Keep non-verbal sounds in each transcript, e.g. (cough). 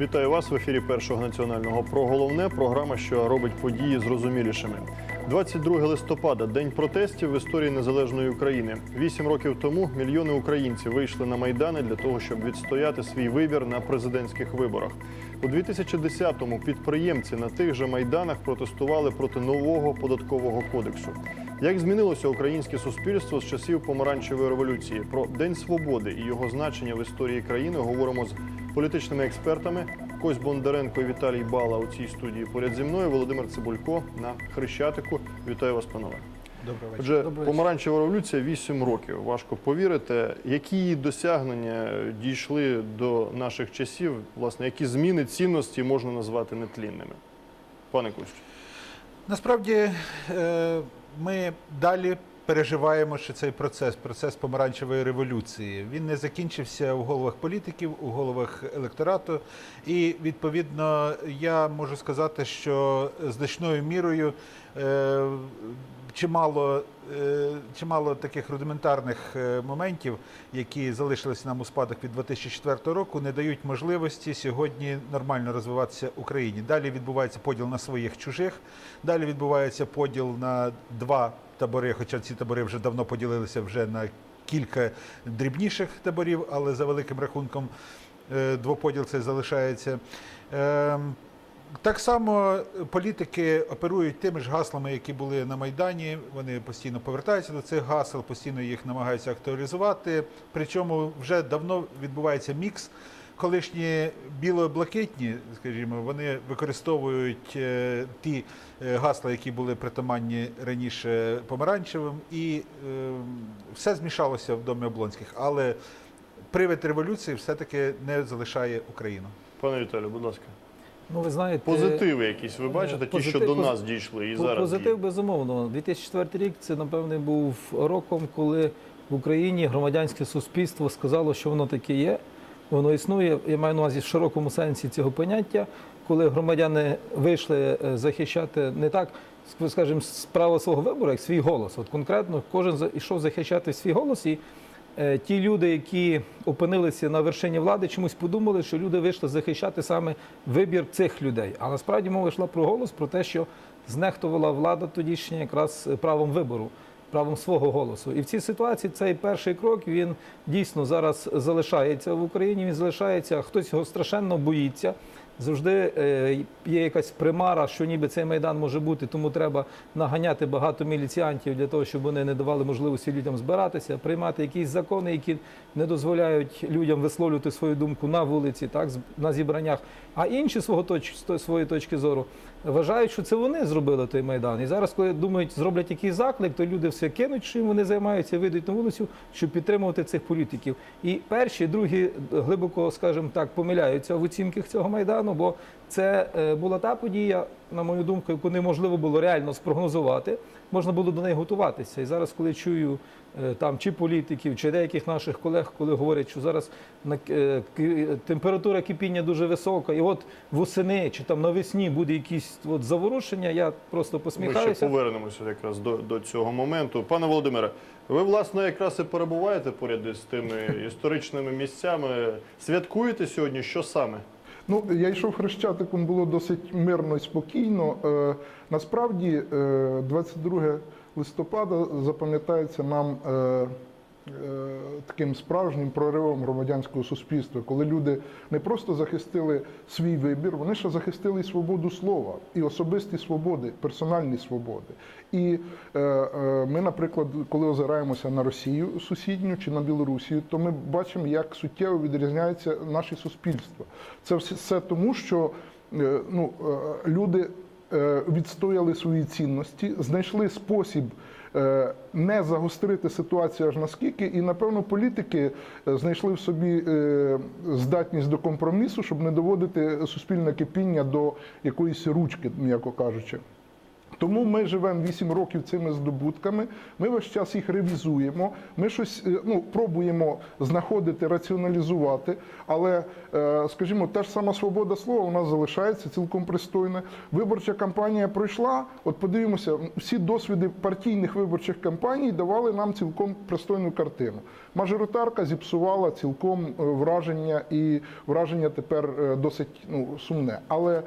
Вітаю вас в ефірі першого національного про головне. Програма, що робить події зрозумілішими. 22 листопада день протестів в історії незалежної України. Вісім років тому мільйони українців вийшли на майдани для того, щоб відстояти свій вибір на президентських виборах. У 2010-му підприємці на тих же майданах протестували проти нового податкового кодексу. Як змінилося українське суспільство з часів помаранчевої революції? Про День свободи і його значення в історії країни говоримо з політичними експертами. Кось Бондаренко і Віталій Бала у цій студії поряд зі мною. Володимир Цибулько на Хрещатику. Вітаю вас, панове. Добрий вечір. Отже, помаранчева революція 8 років. Важко повірити. Які її досягнення дійшли до наших часів? Власне, які зміни цінності можна назвати нетлінними? Пане Костю. Насправді е, ми далі переживаємо ще цей процес, процес помаранчевої революції. Він не закінчився у головах політиків, у головах електорату. І відповідно я можу сказати, що значною мірою е, чимало, е, чимало таких рудиментарних е, моментів, які залишилися нам у спадок від 2004 року, не дають можливості сьогодні нормально розвиватися Україні. Далі відбувається поділ на своїх чужих. Далі відбувається поділ на два табори, хоча ці табори вже давно поділилися вже на кілька дрібніших таборів, але за великим рахунком е, двоподіл це залишається. Ем, Так само політики оперують тими ж гаслами, які були на Майдані. Вони постійно повертаються до цих гасел, постійно їх намагаються актуалізувати. Причому вже давно відбувається мікс. Колишні біло-блакитні, скажімо, вони використовують е, ті е, гасла, які були притаманні раніше помаранчевим, і е, все змішалося в домі Облонських. Але привид революції все-таки не залишає Україну. Пане Віталію, будь ласка. Ну, ви знаєте, Позитиви якісь ви бачите, ті, що до нас дійшли і зараз. позитив, діють? безумовно. 2004 рік це, напевне, був роком, коли в Україні громадянське суспільство сказало, що воно таке є. Воно існує, я маю на увазі в широкому сенсі цього поняття, коли громадяни вийшли е, захищати не так, ск- скажімо, справу свого вибору, як свій голос. От конкретно кожен йшов захищати свій голос, і е, ті люди, які опинилися на вершині влади, чомусь подумали, що люди вийшли захищати саме вибір цих людей. А насправді мова йшла про голос, про те, що знехтувала влада тодішня якраз е, правом вибору. Правом свого голосу, і в цій ситуації цей перший крок він дійсно зараз залишається в Україні. Він залишається. Хтось його страшенно боїться. Завжди е, є якась примара, що ніби цей майдан може бути, тому треба наганяти багато міліціантів для того, щоб вони не давали можливості людям збиратися, приймати якісь закони, які не дозволяють людям висловлювати свою думку на вулиці, так на зібраннях. А інші свого точ, своєї точки зору вважають, що це вони зробили той майдан. І зараз, коли думають, зроблять якийсь заклик, то люди все кинуть, чим вони займаються, вийдуть на вулицю, щоб підтримувати цих політиків. І перші, другі глибоко, скажімо так, помиляються в оцінках цього майдану, бо це е, була та подія, на мою думку, яку неможливо було реально спрогнозувати. Можна було до неї готуватися. І зараз, коли чую там чи політиків, чи деяких наших колег, коли говорять, що зараз на- е, температура кипіння дуже висока, і от восени чи там навесні буде якісь от заворушення, я просто Ми ще повернемося якраз до, до цього моменту. Пане Володимире, ви власне якраз і перебуваєте поряд із тими історичними місцями. Святкуєте сьогодні? Що саме? Ну, я йшов хрещатиком, було досить мирно і спокійно. Е, насправді, е, 22 листопада запам'ятається нам е, е, таким справжнім проривом громадянського суспільства, коли люди не просто захистили свій вибір, вони ще захистили і свободу слова, і особисті свободи, персональні свободи. І е, е, ми, наприклад, коли озираємося на Росію сусідню чи на Білорусію, то ми бачимо, як суттєво відрізняється наше суспільство. Це все, тому, що е, ну, е, люди відстояли свої цінності, знайшли спосіб. е, Не загострити ситуацію аж наскільки, і напевно політики е, знайшли в собі е, здатність до компромісу, щоб не доводити суспільне кипіння до якоїсь ручки, м'яко кажучи. Тому ми живемо 8 років цими здобутками. Ми весь час їх ревізуємо. Ми щось е, ну, пробуємо знаходити, раціоналізувати. Але, е, скажімо, та ж сама свобода слова у нас залишається цілком пристойна. Виборча кампанія пройшла. От подивимося, всі досвіди партійних виборчих кампаній давали нам цілком пристойну картину. Мажоритарка зіпсувала цілком е, враження, і враження тепер досить ну, сумне. Але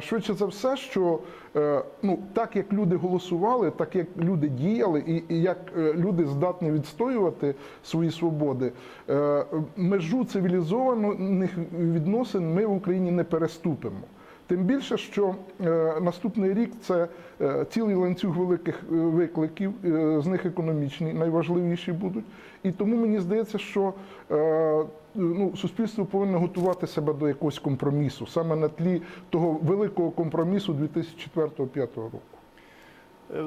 швидше за все, що е, ну, так як люди голосували, так як люди діяли, і, і як е, люди здатні відстоювати свої свободи, е, межу цивілізованих відносин ми в Україні не переступимо. Тим більше, що е, наступний рік це е, цілий ланцюг великих е, викликів, з них економічні найважливіші будуть. І тому мені здається, що ну, суспільство повинно готувати себе до якогось компромісу, саме на тлі того великого компромісу 2004-2005 року.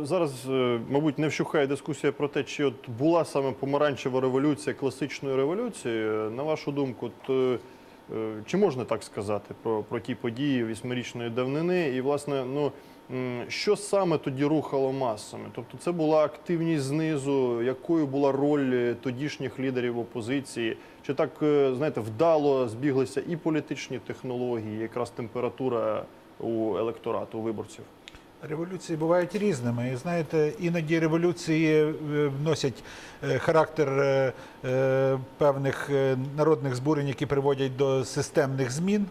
Зараз, мабуть, не вщухає дискусія про те, чи от була саме помаранчева революція класичною революцією. На вашу думку, е, чи можна так сказати про, про ті події вісьмирічної давнини? І, власне, ну що саме тоді рухало масами? Тобто, це була активність знизу, якою була роль е, тодішніх лідерів опозиції? Чи так, е, знаєте, вдало збіглися і політичні технології, якраз температура у електорату, у виборців? Революції бувають різними. І знаєте, іноді революції вносять е, характер е, е, певних е, народних збурень, які приводять до системних змін.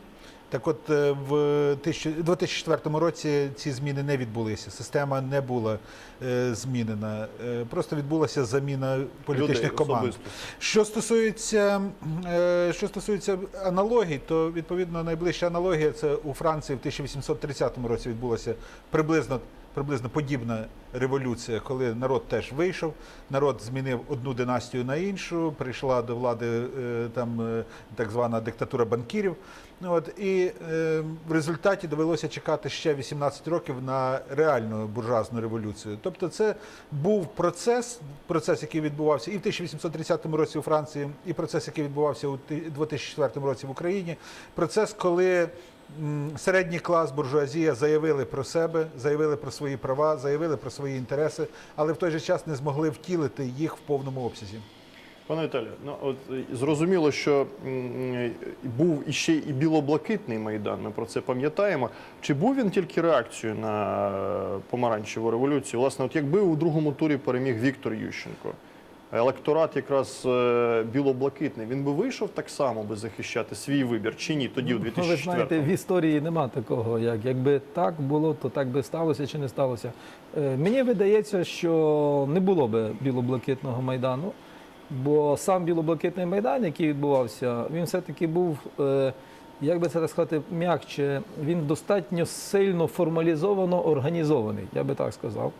Так от е, в 1000 2004 році ці зміни не відбулися. Система не була е, змінена. Е, Просто відбулася заміна політичних Людей команд. особисто. Що стосується, е, що стосується аналогій, то відповідно найближча аналогія це у Франції в 1830 році відбулася приблизно. Приблизно подібна революція, коли народ теж вийшов, народ змінив одну династію на іншу, прийшла до влади е, там е, так звана диктатура банкірів. Ну, От, і е, в результаті довелося чекати ще 18 років на реальну буржуазну революцію. Тобто, це був процес, процес, який відбувався і в 1830 році у Франції, і процес, який відбувався у ти- 2004 році в Україні. Процес, коли середній клас, буржуазія заявили про себе, заявили про свої права, заявили про свої інтереси, але в той же час не змогли втілити їх в повному обсязі. Пане Віталію, ну от е, зрозуміло, що м, був іще і білоблакитний майдан. Ми про це пам'ятаємо. Чи був він тільки реакцією на е, помаранчеву революцію? Власне, от якби у другому турі переміг Віктор Ющенко, електорат якраз е, білоблакитний, він би вийшов так само би захищати свій вибір чи ні? Тоді у Ну, ви знаєте, в історії нема такого, як якби так було, то так би сталося чи не сталося. Мені видається, що не було би білоблакитного майдану, бо сам білоблакитний майдан, який відбувався, він все-таки був, е, як би це так сказати, м'якче, він достатньо сильно формалізовано організований, я би так сказав.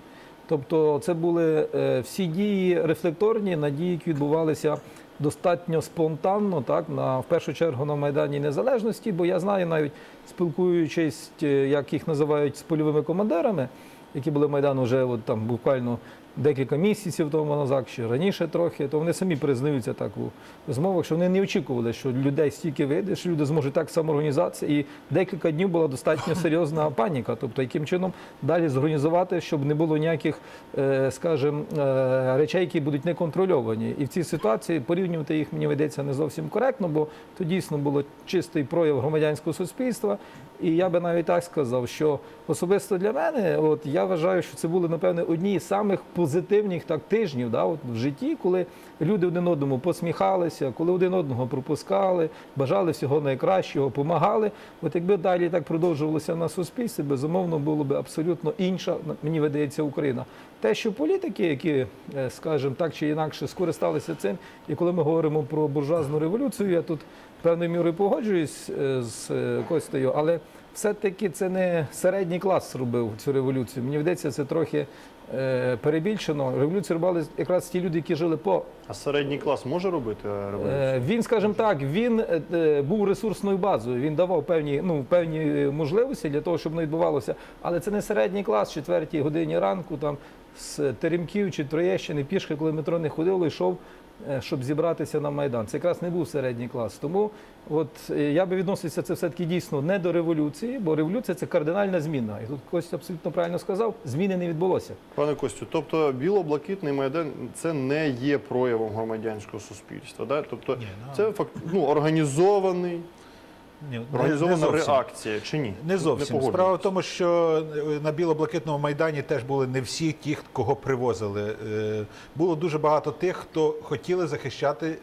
Тобто це були е, всі дії рефлекторні на дії, які відбувалися достатньо спонтанно, так на в першу чергу на майдані незалежності, бо я знаю навіть спілкуючись, е, як їх називають з польовими командирами, які були майдану вже от там буквально декілька місяців тому назад, чи раніше трохи, то вони самі признаються так у розмовах, що вони не очікували, що людей стільки вийде, що люди зможуть так самоорганізуватися. І декілька днів була достатньо серйозна (laughs) паніка. Тобто, яким чином далі зорганізувати, щоб не було ніяких, е, скажімо, е, речей, які будуть неконтрольовані. І в цій ситуації порівнювати їх мені ведеться не зовсім коректно, бо то дійсно було чистий прояв громадянського суспільства. І я би навіть так сказав, що особисто для мене, от я вважаю, що це були напевне одні з самих позитивних так тижнів да, от, в житті, коли люди один одному посміхалися, коли один одного пропускали, бажали всього найкращого, помагали. От якби далі так продовжувалося на суспільстві, безумовно було б абсолютно інша, мені видається, Україна. Те, що політики, які, е, скажімо так чи інакше, скористалися цим, і коли ми говоримо про буржуазну революцію, я тут певною мірою погоджуюсь е, з е, Костею, але все-таки це не середній клас робив цю революцію. Мені здається, це трохи перебільшено. Революцію робили якраз ті люди, які жили по А середній клас може робити революцію? Він, скажімо так, він був ресурсною базою. Він давав певні, ну, певні можливості для того, щоб воно відбувалося. Але це не середній клас, четвертій годині ранку, там з Теремків чи Троєщини, пішки, коли метро не ходило, йшов е, щоб зібратися на Майдан. Це якраз не був середній клас. Тому от е, я би відносився це все-таки дійсно не до революції, бо революція це кардинальна зміна. І тут Костя абсолютно правильно сказав, зміни не відбулося. Пане Костю, тобто біло-блакитний майдан це не є проявом громадянського суспільства. Да? Тобто Ні, ну- це факт ну, організований, Ні, організована реакція чи ні? Не зовсім. погоджуєтесь? Справа в тому, що е, на біло-блакитному майдані теж були не всі ті, кого привозили. Е, Було дуже багато тих, хто хотіли захищати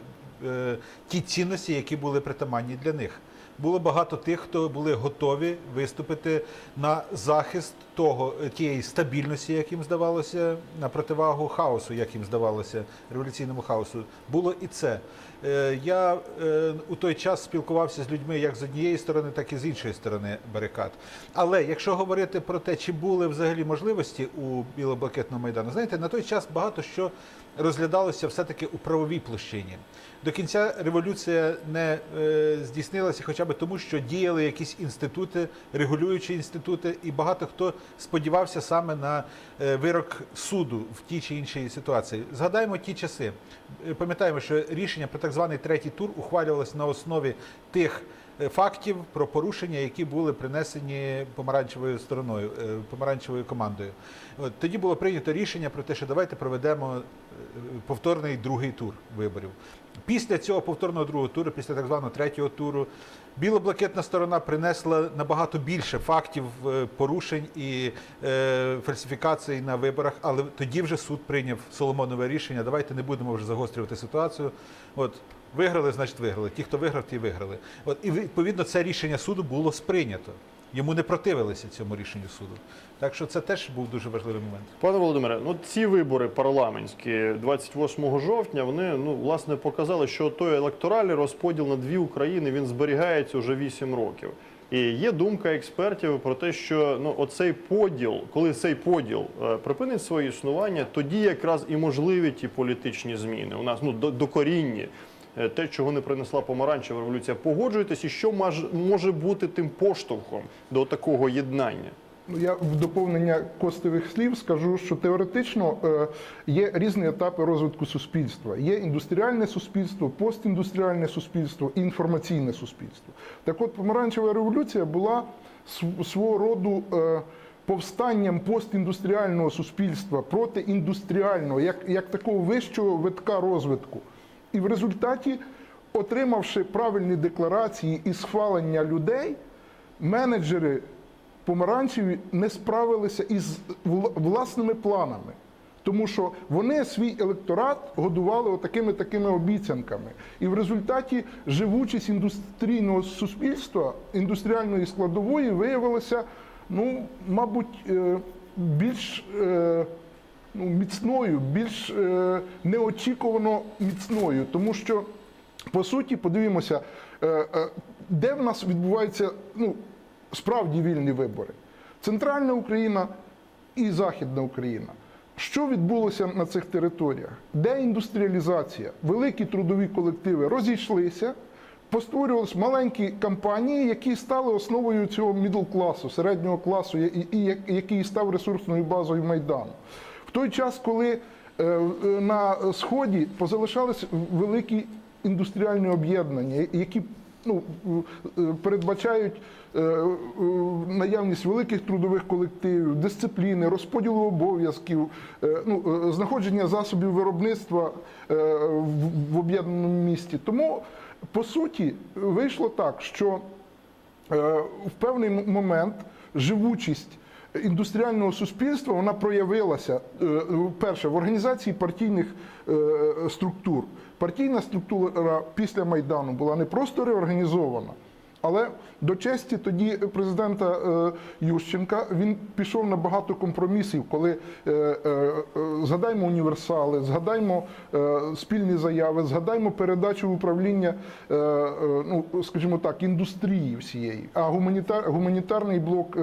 е, ті цінності, які були притаманні для них. Було багато тих, хто були готові виступити на захист того тієї стабільності, як їм здавалося, на противагу хаосу, як їм здавалося, революційному хаосу. Було і це. Е, Я е, у той час спілкувався з людьми як з однієї сторони, так і з іншої сторони барикад. Але якщо говорити про те, чи були взагалі можливості у біло-блакитному майдану, знаєте, на той час багато що розглядалося все-таки у правовій площині. До кінця революція не е, здійснилася хоча б тому, що діяли якісь інститути, регулюючі інститути, і багато хто сподівався саме на е, вирок суду в тій чи іншій ситуації. Згадаємо ті часи. Е, Пам'ятаємо, що рішення про так званий третій тур ухвалювалося на основі тих фактів про порушення, які були принесені помаранчевою стороною, е, помаранчевою командою. От тоді було прийнято рішення про те, що давайте проведемо е, повторний другий тур виборів. Після цього повторного другого туру, після так званого третього туру, біло-блакитна сторона принесла набагато більше фактів е, порушень і е, фальсифікацій на виборах, але тоді вже суд прийняв Соломонове рішення. Давайте не будемо вже загострювати ситуацію. От виграли, значить виграли. Ті, хто виграв, ті виграли. От і відповідно це рішення суду було сприйнято. Йому не противилися цьому рішенню суду. Так що це теж був дуже важливий момент. Пане Володимире, ну ці вибори парламентські 28 жовтня, вони ну власне показали, що той електоральний розподіл на дві України він зберігається вже 8 років. І є думка експертів про те, що ну оцей поділ, коли цей поділ е, припинить своє існування, тоді якраз і можливі ті політичні зміни. У нас ну докорінні. Е, Те, чого не принесла помаранчева революція, погоджуєтесь, і що може бути тим поштовхом до такого єднання? Ну, Я в доповнення костових слів скажу, що теоретично е, є різні етапи розвитку суспільства. Є індустріальне суспільство, постіндустріальне суспільство і інформаційне суспільство. Так от помаранчева революція була свого роду е, повстанням постіндустріального суспільства проти індустріального, як, як такого вищого витка розвитку. І в результаті, отримавши правильні декларації і схвалення людей, менеджери помаранчеві не справилися із власними планами. Тому що вони свій електорат годували отакими такими обіцянками. І в результаті живучість індустрійного суспільства, індустріальної складової виявилася, ну, мабуть, е, більш е, ну, міцною, більш е, неочікувано міцною. Тому що, по суті, подивімося, е, е, де в нас відбуваються ну, справді вільні вибори. Центральна Україна і Західна Україна. Що відбулося на цих територіях? Деіндустріалізація, великі трудові колективи розійшлися, постворювалися маленькі компанії, які стали основою цього мідл класу, середнього класу, і, і, і який став ресурсною базою Майдану. Той час, коли е, е, на сході позалишались великі індустріальні об'єднання, які ну, е, передбачають наявність великих трудових колективів, дисципліни, розподілу обов'язків, ну, знаходження засобів виробництва в- об'єднаному місті. Тому, по суті, вийшло так, що в певний момент живучість індустріального суспільства вона проявилася е, перше в організації партійних е, структур. Партійна структура після Майдану була не просто реорганізована, але до честі тоді президента е, Ющенка він пішов на багато компромісів, коли е, е, згадаймо універсали, згадаймо спільні заяви, згадаймо передачу в управління, ну скажімо так, індустрії всієї. А гуманітар, гуманітарний блок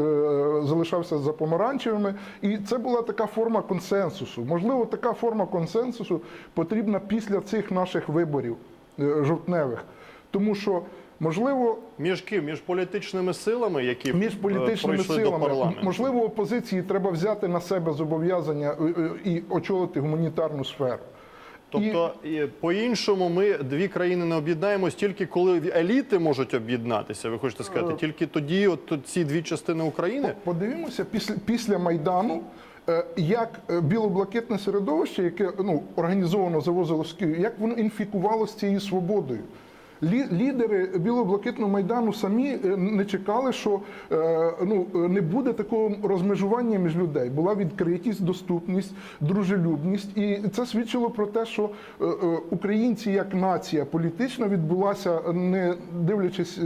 залишався за помаранчевими, і це була така форма консенсусу. Можливо, така форма консенсусу потрібна після цих наших виборів жовтневих, тому що можливо. Між ким? Між політичними силами, які Між е, політичними пройшли силами до парламенту. можливо опозиції треба взяти на себе зобов'язання е, е, і очолити гуманітарну сферу. Тобто, і... по-іншому, ми дві країни не об'єднаємось тільки коли еліти можуть об'єднатися. Ви хочете сказати, тільки тоді, от ці дві частини України. Подивимося після, після Майдану, як біло-блакитне середовище, яке ну, організовано завозило з Києва, як воно інфікувалося цією свободою. Лі- Лідери біло-блакитного майдану самі е, не чекали, що е, ну, не буде такого розмежування між людей. Була відкритість, доступність, дружелюбність. І це свідчило про те, що е, українці як нація політична відбулася, не дивлячись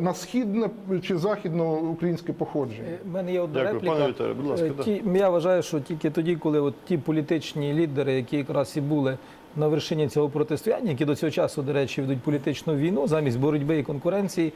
на східне чи західноукраїнське походження. У мене є одна Дякую, репліка. пане Віталію, будь ласка, Е, да. Ті, я вважаю, що тільки тоді, коли от ті політичні лідери, які якраз і були на вершині цього протистояння, які до цього часу, до речі, ведуть політичну війну замість боротьби і конкуренції,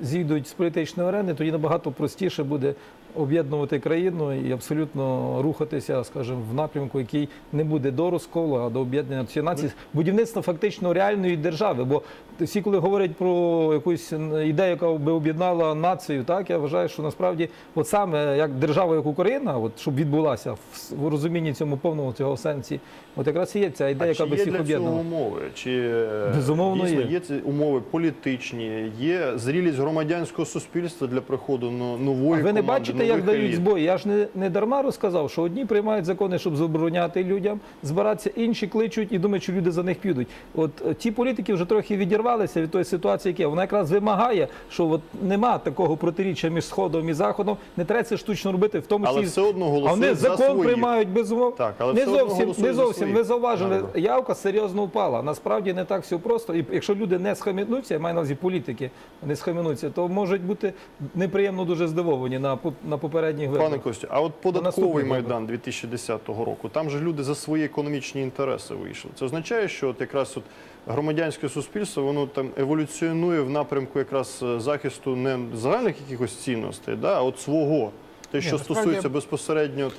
зійдуть з політичної арени, тоді набагато простіше буде об'єднувати країну і абсолютно рухатися, скажімо, в напрямку, який не буде до розколу, а до об'єднання цієї нації, будівництва фактично реальної держави. Бо всі, коли говорять про якусь ідею, яка би об'єднала націю, так я вважаю, що насправді, от саме як держава, як Україна, от щоб відбулася в, розумінні цьому повному цього сенсі, от якраз і є ця ідея, А яка би всіх об'єднала. умови? Чи е, Безумовно, дійсно є. є ці умови політичні, є зрілість громадянського суспільства для приходу но- нової А ви не команди, бачите, як дають збої? Я ж не, не дарма розказав, що одні приймають закони, щоб забороняти людям збиратися, інші кличуть і думають, що люди за них підуть. От е, ті політики вже трохи відірвалися від тої ситуації, яка. Вона якраз вимагає, що от нема такого протиріччя між сходом і заходом. Не треба це штучно робити, в тому числі все одно а вони голосують за закон приймають без умов. Так, але не все зовсім, не зовсім. своїх. Ви зауважили, Правда. явка серйозно впала. Насправді не так все просто. І якщо люди не схаменуться, я маю на увазі політики не схаменуться, то можуть бути неприємно дуже здивовані на, поп- на попередніх виборах. Пане Костю, а от податковий майдан 2010 року, там же люди за свої економічні інтереси вийшли. Це означає, що от якраз от громадянське суспільство воно там еволюціонує в напрямку якраз е, захисту не загальних якихось цінностей, да, а от свого. Те, що Ні, стосується безпосередньо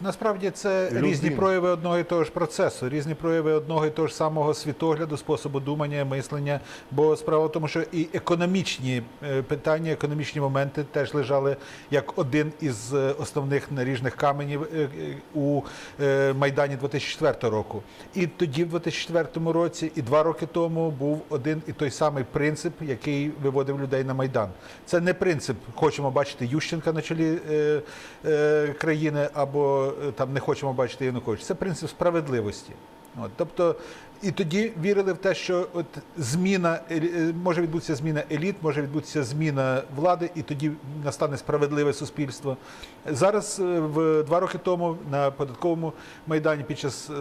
Насправді це Людини. різні прояви одного і того ж процесу, різні прояви одного і того ж самого світогляду, способу думання, мислення. Бо справа в тому, що і економічні е, питання, економічні моменти теж лежали як один із е, основних наріжних каменів е, у Майдані 2004 року. І тоді, в 2004 році, і два роки тому був один і той самий принцип, який виводив людей на Майдан. Це не принцип, хочемо бачити Ющенка на чолі країни або там не хочемо бачити Януковича. Це принцип справедливості. От, тобто, і тоді вірили в те, що от зміна елі- е, може відбутися зміна еліт, може відбутися зміна влади, і тоді настане справедливе суспільство. Зараз, е, в два роки тому, на податковому майдані, під час е,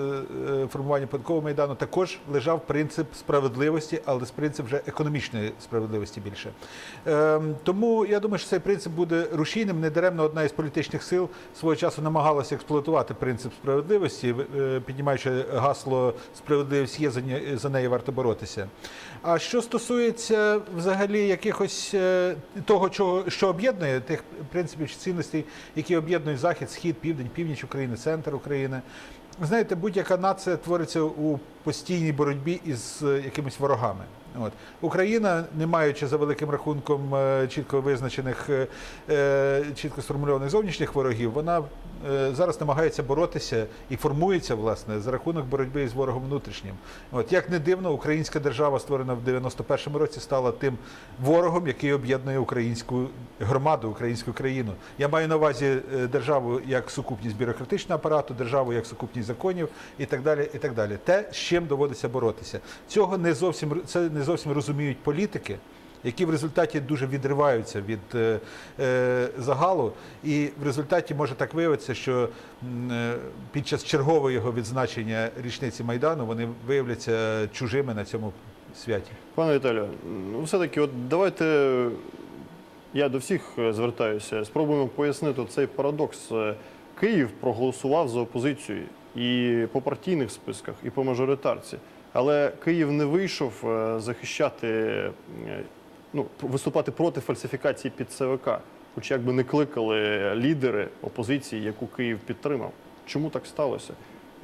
е, формування податкового майдану, також лежав принцип справедливості, але з принцип вже економічної справедливості більше. Ем, Тому я думаю, що цей принцип буде рушійним. Недаремно одна із політичних сил свого часу намагалася експлуатувати принцип справедливості, е, піднімаючи гасло справедливість є за неї варто боротися. А що стосується взагалі якихось е, того, чого що об'єднує тих принципів чи цінностей, які об'єднують захід, схід, південь, північ України, центр України. Знаєте, будь-яка нація твориться у постійній боротьбі із е, якимись ворогами. От Україна, не маючи за великим рахунком е, чітко визначених, е, е, чітко сформульованих зовнішніх ворогів, вона зараз намагається боротися і формується власне за рахунок боротьби з ворогом внутрішнім. От як не дивно, українська держава, створена в 91-му році, стала тим ворогом, який об'єднує українську громаду, українську країну. Я маю на увазі державу як сукупність бюрократичного апарату, державу як сукупність законів і так далі. І так далі. Те, з чим доводиться боротися. Цього не зовсім це не зовсім розуміють політики. Які в результаті дуже відриваються від е, е, загалу, і в результаті може так виявитися, що е, під час чергового його відзначення річниці майдану вони виявляться чужими на цьому святі. Пане Віталію, ну все-таки, от давайте я до всіх звертаюся, спробуємо пояснити цей парадокс. Е, Київ проголосував за опозицію і по партійних списках, і по мажоритарці. Але Київ не вийшов е, захищати, е, ну, виступати проти фальсифікації під ЦВК, хоч як би не кликали лідери опозиції, яку Київ підтримав. Чому так сталося?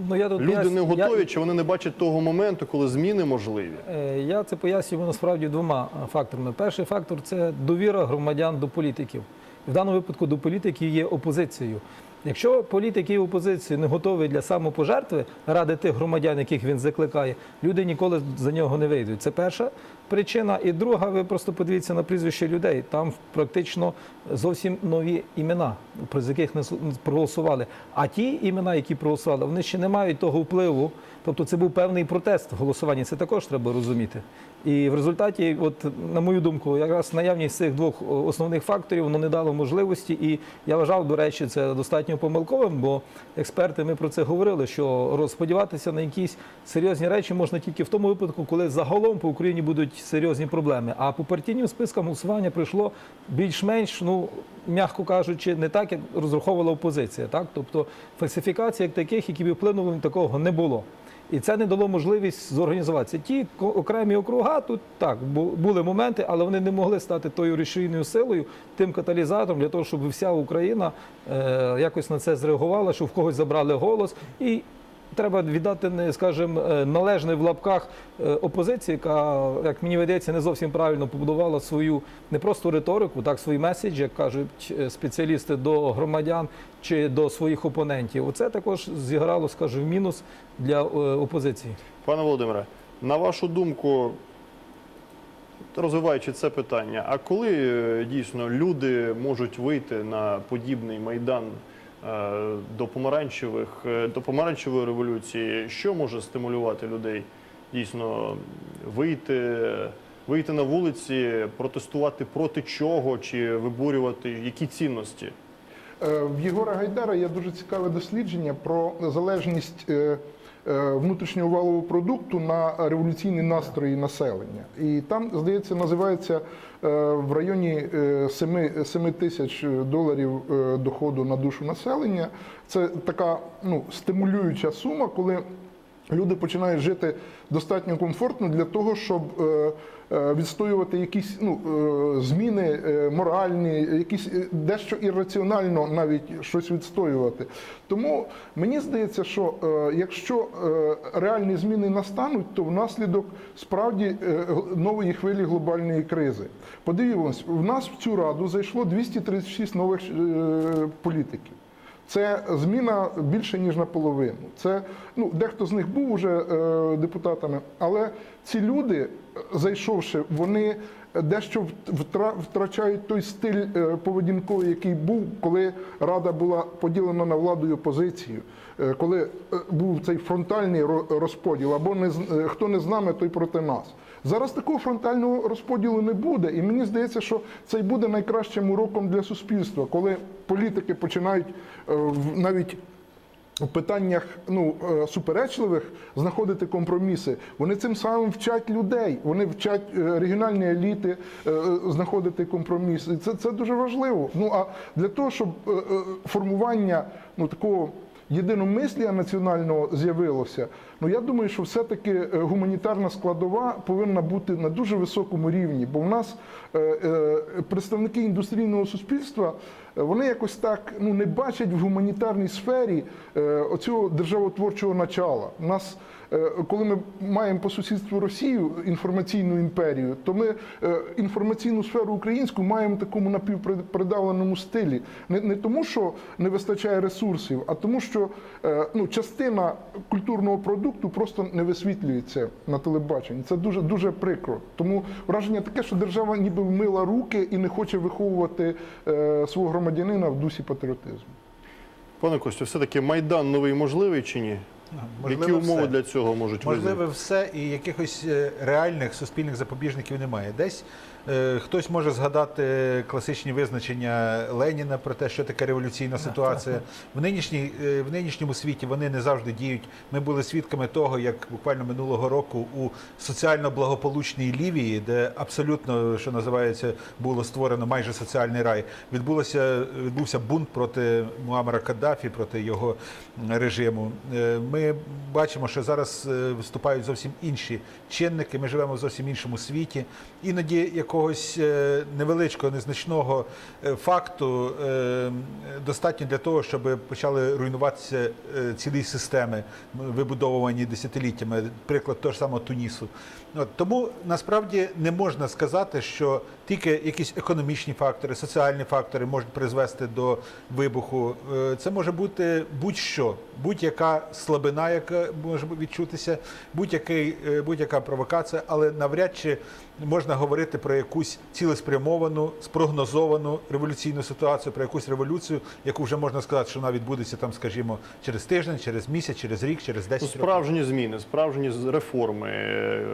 Ну, я тут Люди пояс- не я- готові, чи вони не бачать того моменту, коли зміни можливі? Е, Я це пояснюю насправді двома факторами. Перший фактор це довіра громадян до політиків. В даному випадку до політиків є опозицією. Якщо політики і опозиції не готові для самопожертви ради тих громадян, яких він закликає, люди ніколи за нього не вийдуть. Це перша причина. І друга, ви просто подивіться на прізвище людей. Там практично зовсім нові імена, з яких не проголосували. А ті імена, які проголосували, вони ще не мають того впливу. Тобто це був певний протест в голосуванні. Це також треба розуміти. І в результаті, от на мою думку, якраз наявність цих двох основних факторів воно не дало можливості. І я вважав, до речі, це достатньо помилковим, бо експерти ми про це говорили, що розподіватися на якісь серйозні речі можна тільки в тому випадку, коли загалом по Україні будуть серйозні проблеми. А по партійним спискам голосування прийшло більш-менш, ну м'яко кажучи, не так, як розраховувала опозиція. Так, тобто фальсифікацій як таких, які б вплинули, такого не було. І це не дало можливість зорганізуватися. Ті окремі округа тут так бу- були моменти, але вони не могли стати тою рішійною силою, тим каталізатором для того, щоб вся Україна е, якось на це зреагувала, що в когось забрали голос. І треба віддати, скажімо, е, належне в лапках е, опозиції, яка, як мені видається, не зовсім правильно побудувала свою не просто риторику, так свій меседж, як кажуть е, спеціалісти до громадян чи до своїх опонентів. Оце також зіграло, скажу, в мінус для опозиції. Пане Володимире, на вашу думку, розвиваючи це питання, а коли дійсно люди можуть вийти на подібний майдан до помаранчевих е, до помаранчевої революції, що може стимулювати людей дійсно вийти, вийти на вулиці, протестувати проти чого чи виборювати які цінності? Е, В Єгора Гайдара є дуже цікаве дослідження про залежність е, е, внутрішнього валового продукту на революційні настрої населення. І там, здається, називається е, в районі е, 7, 7 тисяч доларів е, доходу на душу населення. Це така ну, стимулююча сума, коли люди починають жити достатньо комфортно для того, щоб е, е, відстоювати якісь ну, е, зміни моральні, якісь дещо ірраціонально навіть щось відстоювати. Тому мені здається, що якщо реальні зміни настануть, то внаслідок справді нової хвилі глобальної кризи. Подивімось, в нас в цю раду зайшло 236 нових політиків. Це зміна більше ніж наполовину. Це ну дехто з них був уже е, депутатами, але ці люди, е, зайшовши, вони дещо втра- втрачають той стиль е, поведінковий, який був, коли рада була поділена на владу і опозицію, коли е, був цей фронтальний ро- розподіл, або не е, хто не з нами, той проти нас. Зараз такого фронтального розподілу не буде, і мені здається, що це й буде найкращим уроком для суспільства, коли політики починають е, навіть у питаннях ну, е, суперечливих знаходити компроміси. Вони цим самим вчать людей, вони вчать е, регіональні еліти е, е, знаходити компроміси. Це, це дуже важливо. Ну а для того, щоб е, е, формування ну, такого єдиномислія національного з'явилося, ну я думаю, що все-таки е, гуманітарна складова повинна бути на дуже високому рівні, бо в нас е, е, представники індустрійного суспільства. Вони якось так ну не бачать в гуманітарній сфері оцього державотворчого начала. У нас, коли ми маємо по сусідству Росію інформаційну імперію, то ми е, інформаційну сферу українську маємо в такому напівпридавленому стилі. Не, не тому, що не вистачає ресурсів, а тому, що е, ну, частина культурного продукту просто не висвітлюється на телебаченні. Це дуже дуже прикро. Тому враження таке, що держава ніби вмила руки і не хоче виховувати е, свого громадянина в дусі патріотизму. Пане Костю, все-таки майдан новий можливий чи ні? Які умови все. для цього можуть Можливе визнати? все, і якихось е, реальних суспільних запобіжників немає. Десь хтось може згадати класичні визначення Леніна про те, що таке революційна ситуація. В, нинішній, е, в нинішньому світі вони не завжди діють. Ми були свідками того, як буквально минулого року у соціально благополучній Лівії, де абсолютно, що називається, було створено майже соціальний рай, відбулося, відбувся бунт проти Муамара Каддафі, проти його режиму. Е, Ми бачимо, що зараз е, виступають зовсім інші чинники. Ми живемо в зовсім іншому світі. Іноді якогось е, невеличкого, незначного е, факту е, достатньо для того, щоб почали руйнуватися цілі системи, вибудовувані десятиліттями. Приклад того ж самого Тунісу. Тому насправді не можна сказати, що тільки якісь економічні фактори, соціальні фактори можуть призвести до вибуху. Е, Це може бути будь-що, будь-яка слабина, яка може відчутися, будь-який, е, будь-яка провокація, але навряд чи можна говорити про якусь цілеспрямовану, спрогнозовану революційну ситуацію, про якусь революцію, яку вже можна сказати, що вона відбудеться там, скажімо, через тиждень, через місяць, через рік, через 10 Ну, років. справжні зміни, справжні реформи, е,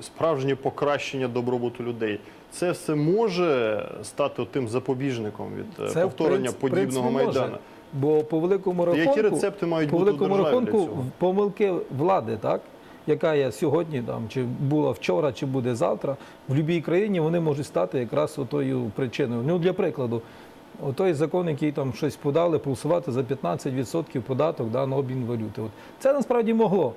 справжнє покращення добробуту людей. Це все може стати тим запобіжником від е, Це, повторення принцип- подібного принципі, може. майдану. Бо по великому рахунку, Які рецепти мають по бути великому рахунку помилки влади, так яка є сьогодні, там чи була вчора, чи буде завтра, в будь-якій країні вони можуть стати якраз отою причиною. Ну для прикладу, той закон, який там щось подали, проголосувати за 15% податок да, на обмін валюти. От це насправді могло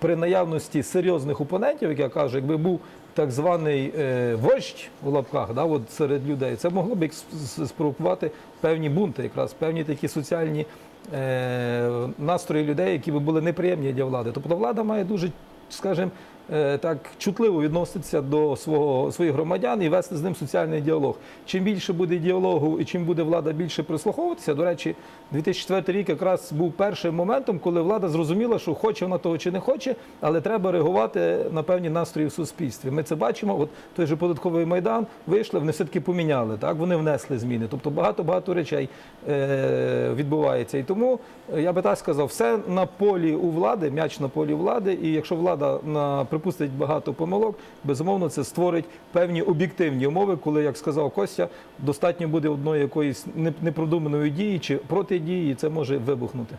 при наявності серйозних опонентів, як я кажу, якби був так званий е, вождь у лапках, да, от серед людей, це могло б спровокувати певні бунти, якраз певні такі соціальні е, настрої людей, які б були неприємні для влади. Тобто влада має дуже, скажімо, так чутливо відноситися до свого своїх громадян і вести з ним соціальний діалог. Чим більше буде діалогу і чим буде влада більше прислуховуватися, до речі, 2004 рік якраз був першим моментом, коли влада зрозуміла, що хоче вона того чи не хоче, але треба реагувати на певні настрої в суспільстві. Ми це бачимо. От той же податковий майдан вийшли, вони все таки поміняли. Так вони внесли зміни. Тобто багато багато речей е, відбувається. І тому е, я би так сказав, все на полі у влади, м'яч на полі влади. І якщо влада на припустить багато помилок, безумовно, це створить певні об'єктивні умови, коли, як сказав Костя, достатньо буде одної якоїсь непродуманої дії чи протидії, і це може вибухнути.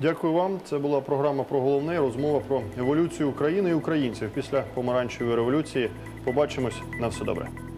Дякую вам. Це була програма про головне. Розмова про еволюцію України і українців після помаранчевої революції. Побачимось на все добре.